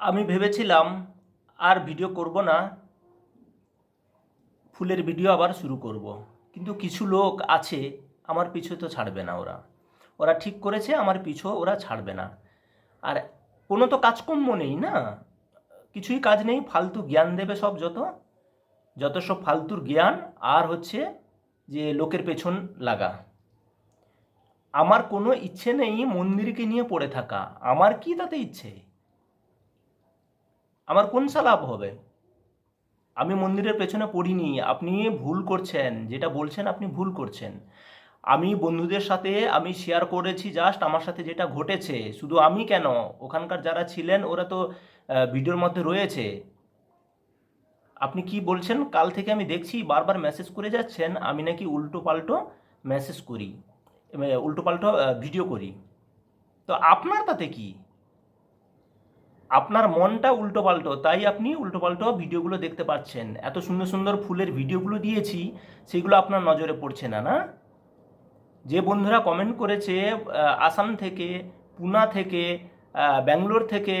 আমি ভেবেছিলাম আর ভিডিও করব না, ফুলের ভিডিও আবার শুরু করব। কিন্তু কিছু লোক আছে, আমার পিছু তো ছাড়বে না ওরা। ওরা ঠিক করেছে, আমার পিছু ওরা ছাড়বে না। আর কোনো তো কাজকর্ম নেই না? কিছুই কাজ নেই, ফালতু জ্ঞান দেবে সব যত। যত সব ফালতুর জ্ঞান, আর হচ্ছে যে লোকের পেছন লাগা। আমার কোনো ইচ্ছে নেই মন্দিরকে নিয়ে পড়ে থাকা। আমার কি তাতে ইচ্ছে? আমার কোন সা লাভ হবে? আমি মন্দিরের পেছনে পড়িনি, আপনি ভুল করছেন, যেটা বলছেন আপনি ভুল করছেন। আমি বন্ধুদের সাথে আমি শেয়ার করেছি জাস্ট আমার সাথে যেটা ঘটেছে, শুধু আমি কেন? ওখানকার যারা ছিলেন, ওরা তো ভিডিওর মধ্যে রয়েছে। আপনি কি বলছেন? কাল থেকে আমি দেখছি বারবার মেসেজ করে যাচ্ছেন, আমি নাকি উল্টো পাল্টো মেসেজ করি উল্টো পাল্টো ভিডিও করি। তো আপনার তাতে কি? আপনার মনটা উল্টো পাল্টো তাই আপনি উল্টো পাল্টো ভিডিওগুলো দেখতে পাচ্ছেন। এত সুন্দর সুন্দর ফুলের ভিডিওগুলো দিয়েছি, সেগুলো আপনার নজরে পড়ছে না না? যে বন্ধুরা কমেন্ট করেছে আসাম থেকে, পুনা থেকে ব্যাঙ্গালোর থেকে,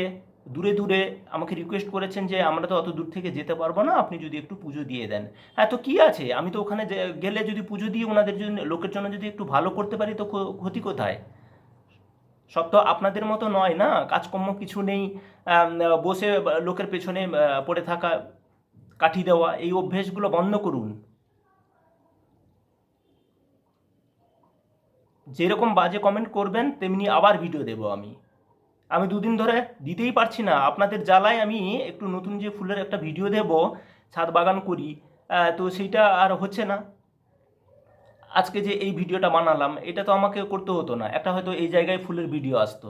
দূরে দূরে আমাকে রিকোয়েস্ট করেছেন যে, আমরা তো অত দূর থেকে যেতে পারব না, আপনি যদি একটু পুজো দিয়ে দেন। হ্যাঁ তো কী আছে? আমি তো ওখানে গেলে যদি পুজো দিয়ে ওনাদের জন্য, লোকের জন্য যদি একটু ভালো করতে পারি, তো ক্ষতি কোথায়? সব তো আপনাদের মতো নয় না? কাজকর্ম কিছু নেই বসে লোকের পেছনে পড়ে থাকা, কাঠি দেওয়া, এই অভ্যেসগুলো বন্ধ করুন। যেরকম বাজে কমেন্ট করবেন, তেমনি আবার ভিডিও দেব আমি। আমি দুদিন ধরে দিতেই পারছি না। আপনাদের জ্বালায় আমি একটু নতুন যে ফুলের একটা ভিডিও দেব, ছাদ বাগান করি তো সেইটা আর হচ্ছে না। আজকে যে এই ভিডিওটা বানালাম, এটা তো আমাকে করতে হতো না। একটা হয়তো এই জায়গায় ফুলের ভিডিও আসতো।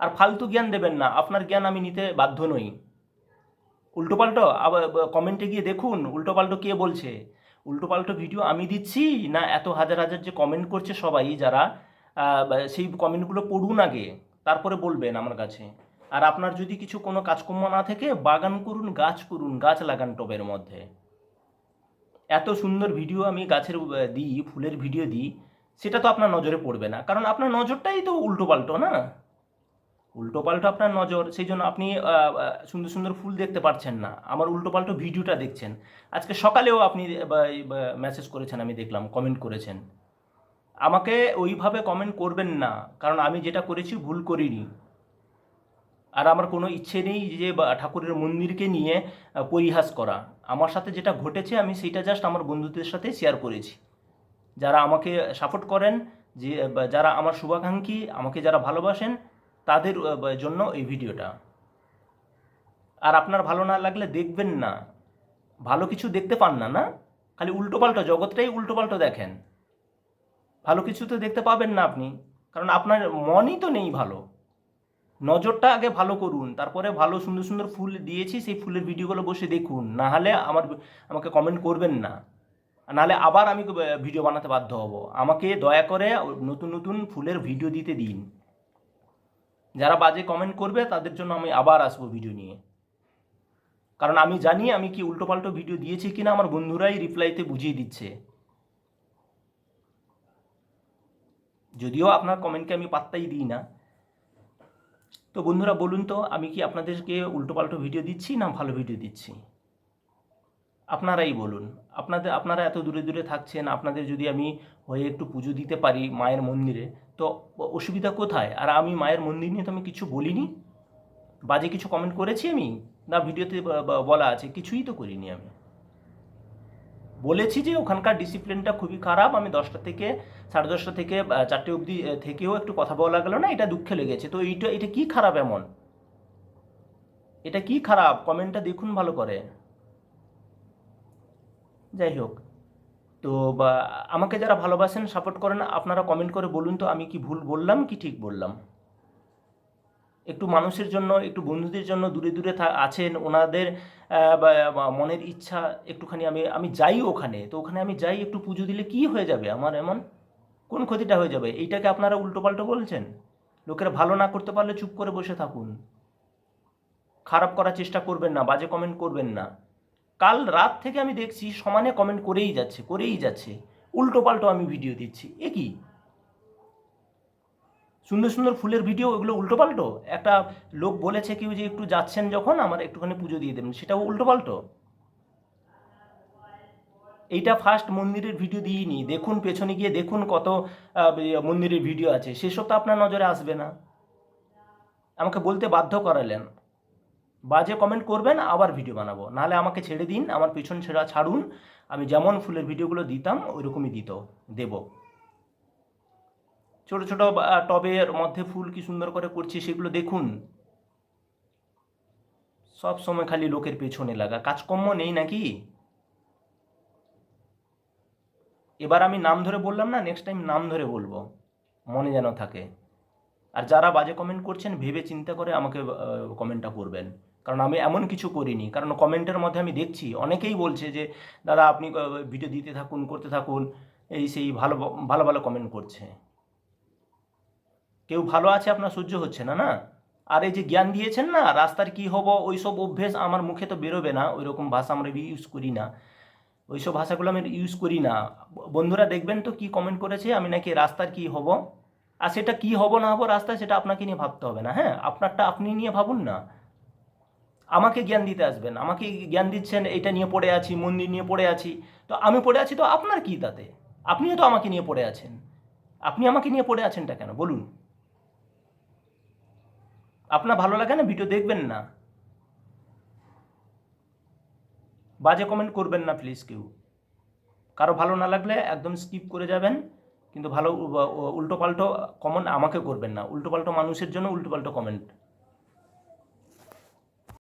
আর ফালতু জ্ঞান দেবেন না, আপনার জ্ঞান আমি নিতে বাধ্য নই। উল্টোপাল্টো আবার কমেন্টে গিয়ে দেখুন উল্টোপাল্টো কে বলছে? উল্টোপাল্টো ভিডিও আমি দিচ্ছি না এত হাজার হাজার যে কমেন্ট করছে সবাই যারা সেই কমেন্টগুলো পড়ুন আগে, তারপরে বলবেন আমার কাছে। আর আপনার যদি কিছু কোনো কাজকর্ম না থেকে, বাগান করুন, গাছ করুন, গাছ লাগান টবের মধ্যে। এত সুন্দর ভিডিও আমি গাছের দিই, ফুলের ভিডিও দিই, সেটা তো আপনার নজরে পড়বে না। কারণ আপনার নজরটাই তো উল্টো পাল্টো না? উল্টো পাল্টো আপনার নজর, সেই জন্য আপনি সুন্দর সুন্দর ফুল দেখতে পাচ্ছেন না। আমার উল্টো পাল্টো ভিডিওটা দেখছেন। আজকে সকালেও আপনি মেসেজ করেছেন, আমি দেখলাম কমেন্ট করেছেন। আমাকে ওইভাবে কমেন্ট করবেন না, কারণ আমি যেটা করেছি ভুল করিনি। আর আমার কোনো ইচ্ছে নেই যে ঠাকুরের মন্দিরকে নিয়ে পরিহাস করা। আমার সাথে যেটা ঘটেছে, আমি সেটা জাস্ট আমার বন্ধুদের সাথে শেয়ার করেছি। যারা আমাকে সাপোর্ট করেন, যে যারা আমার শুভাকাঙ্ক্ষী, আমাকে যারা ভালোবাসেন, তাদের জন্য এই ভিডিওটা। আর আপনার ভালো না লাগলে দেখবেন না। ভালো কিছু দেখতে পান না না? খালি উল্টোপাল্টো জগৎটাই উল্টোপাল্টো দেখেন। ভালো কিছু তো দেখতে পাবেন না আপনি। কারণ আপনার মনই তো নেই ভালো। নজরটা আগে ভালো করুন, তারপরে ভালো সুন্দর সুন্দর ফুল দিয়েছি, সেই ফুলের ভিডিওগুলো বসে দেখুন। না হলে আমার আমাকে কমেন্ট করবেন না। নাহলে আবার আমি ভিডিও বানাতে বাধ্য হব। আমাকে দয়া করে নতুন নতুন ফুলের ভিডিও দিতে দিন। যারা বাজে কমেন্ট করবে, তাদের জন্য আমি আবার আসব ভিডিও নিয়ে। কারণ আমি জানি আমি কি উল্টোপাল্টো ভিডিও দিয়েছি কিনা আমার বন্ধুরাই রিপ্লাইতে বুঝিয়ে দিচ্ছে। যদিও আপনার কমেন্টকে আমি পাত্তাই দিই না। তো বন্ধুরা বলুন তো, আমি কি আপনাদেরকে উল্টোপাল্টো ভিডিও দিচ্ছি না ভালো ভিডিও দিচ্ছি? আপনারাই বলুন। আপনাদের, আপনারা এত দূরে দূরে থাকছেন, আপনাদের যদি আমি হয়ে একটু পুজো দিতে পারি মায়ের মন্দিরে, তো অসুবিধা কোথায়? আর আমি মায়ের মন্দির নিয়ে তো আমি কিছু বলিনি? বাজে কিছু কমেন্ট করেছি আমি? না ভিডিওতে বলা আছে? কিছুই তো করিনি আমি। বলেছি যে ওখানকার ডিসিপ্লিনটা খুবই খারাপ। আমি দশটা থেকে, সাড়ে দশটা থেকে চারটে অবধি থেকেও একটু কথা বলা গেল না, এটা দুঃখে লেগেছে। তো এইটা, এটা কি খারাপ এমন? এটা কি খারাপ? কমেন্টটা দেখুন ভালো করে। যাই হোক। তো আমাকে যারা ভালোবাসেন সাপোর্ট করেন, আপনারা কমেন্ট করে বলুন তো আমি কি ভুল বললাম, কি ঠিক বললাম? একটু মানুষের জন্য, একটু বন্ধুদের জন্য দূরে দূরে আছেন ওনাদের মনের ইচ্ছা একটুখানি আমি আমি যাই ওখানে। তো ওখানে আমি যাই, একটু পুজো দিলে কি হয়ে যাবে আমার এমন? কোন ক্ষতিটা হয়ে যাবে? এইটাকে আপনারা উল্টোপাল্টো বলছেন? লোকেরা ভালো না করতে পারলে চুপ করে বসে থাকুন। খারাপ করার চেষ্টা করবেন না, বাজে কমেন্ট করবেন না। কাল রাত থেকে আমি দেখছি সমানে কমেন্ট করেই যাচ্ছে করেই যাচ্ছে। উল্টো পাল্টো আমি ভিডিও দিচ্ছি। এ কি? সুন্দর সুন্দর ফুলের ভিডিও ওগুলো উল্টোপাল্টো? একটা লোক বলেছে কেউ যে একটু যাচ্ছেন যখন, আমার একটুখানি পুজো দিয়ে দেবেন। সেটাও উল্টোপাল্টো? এইটা ফার্স্ট মন্দিরের ভিডিও দিইনি। দেখুন, পেছনে গিয়ে দেখুন কত মন্দিরের ভিডিও আছে। সেসব তো আপনার নজরে আসবে না। আমাকে বলতে বাধ্য করালেন। বাজে কমেন্ট করবেন, আবার ভিডিও বানাবো। নাহলে আমাকে ছেড়ে দিন, আমার পেছন ছেড়া ছাড়ুন। আমি যেমন ফুলের ভিডিওগুলো দিতাম ওই রকমই দিত, দেব। ছোট ছোট টবের মধ্যে ফুল কি সুন্দর করে করছি সেগুলো দেখুন। সব সময় খালি লোকের পেছনে লাগা। কাজকর্ম নেই নাকি? এবার আমি নাম ধরে বললাম না নেক্সট টাইম নাম ধরে বলব। মনে যেন থাকে। আর যারা বাজে কমেন্ট করছেন, ভেবে চিন্তা করে আমাকে কমেন্টটা করবেন। কারণ আমি এমন কিছু করিনি। কারণ কমেন্টের মধ্যে আমি দেখছি। অনেকেই বলছে যে, দাদা, আপনি ভিডিও দিতে থাকুন, করতে থাকুন। এই সেই ভালো ভালো ভালো কমেন্ট করছে। কেউ ভালো আছে, আপনার সহ্য হচ্ছে না না? আর এই যে জ্ঞান দিয়েছেন না, রাস্তার কি হব ওই সব অভ্যেস আমার মুখে তো বেরোবে না ওই রকম ভাষা আমরা ইউজ করি না। ওইসব ভাষাগুলো আমি ইউজ করি না। বন্ধুরা দেখবেন তো কি কমেন্ট করেছে, আমি নাকি রাস্তার কি হব? আর সেটা কি হব, না হব রাস্তায়, সেটা আপনাকে নিয়ে ভাবতে হবে না হ্যাঁ? আপনারটা আপনি নিয়ে ভাবুন না। আমাকে জ্ঞান দিতে আসবেন, আমাকে জ্ঞান দিচ্ছেন এটা নিয়ে পড়ে আছি, মন্দির নিয়ে পড়ে আছি। তো আমি পড়ে আছি, তো আপনার কি তাতে? আপনিও তো আমাকে নিয়ে পড়ে আছেন। আপনি আমাকে নিয়ে পড়ে আছেনটা কেন? বলুন। আপনার ভালো লাগে না, ভিডিও দেখবেন না। বাজে কমেন্ট করবেন না প্লিজ কেউ। কারও ভালো না লাগলে একদম স্কিপ করে যাবেন, কিন্তু ভালো উল্টো পাল্টো কমেন্ট আমাকে করবেন না। উল্টোপাল্টো মানুষের জন্য উল্টোপাল্টো কমেন্ট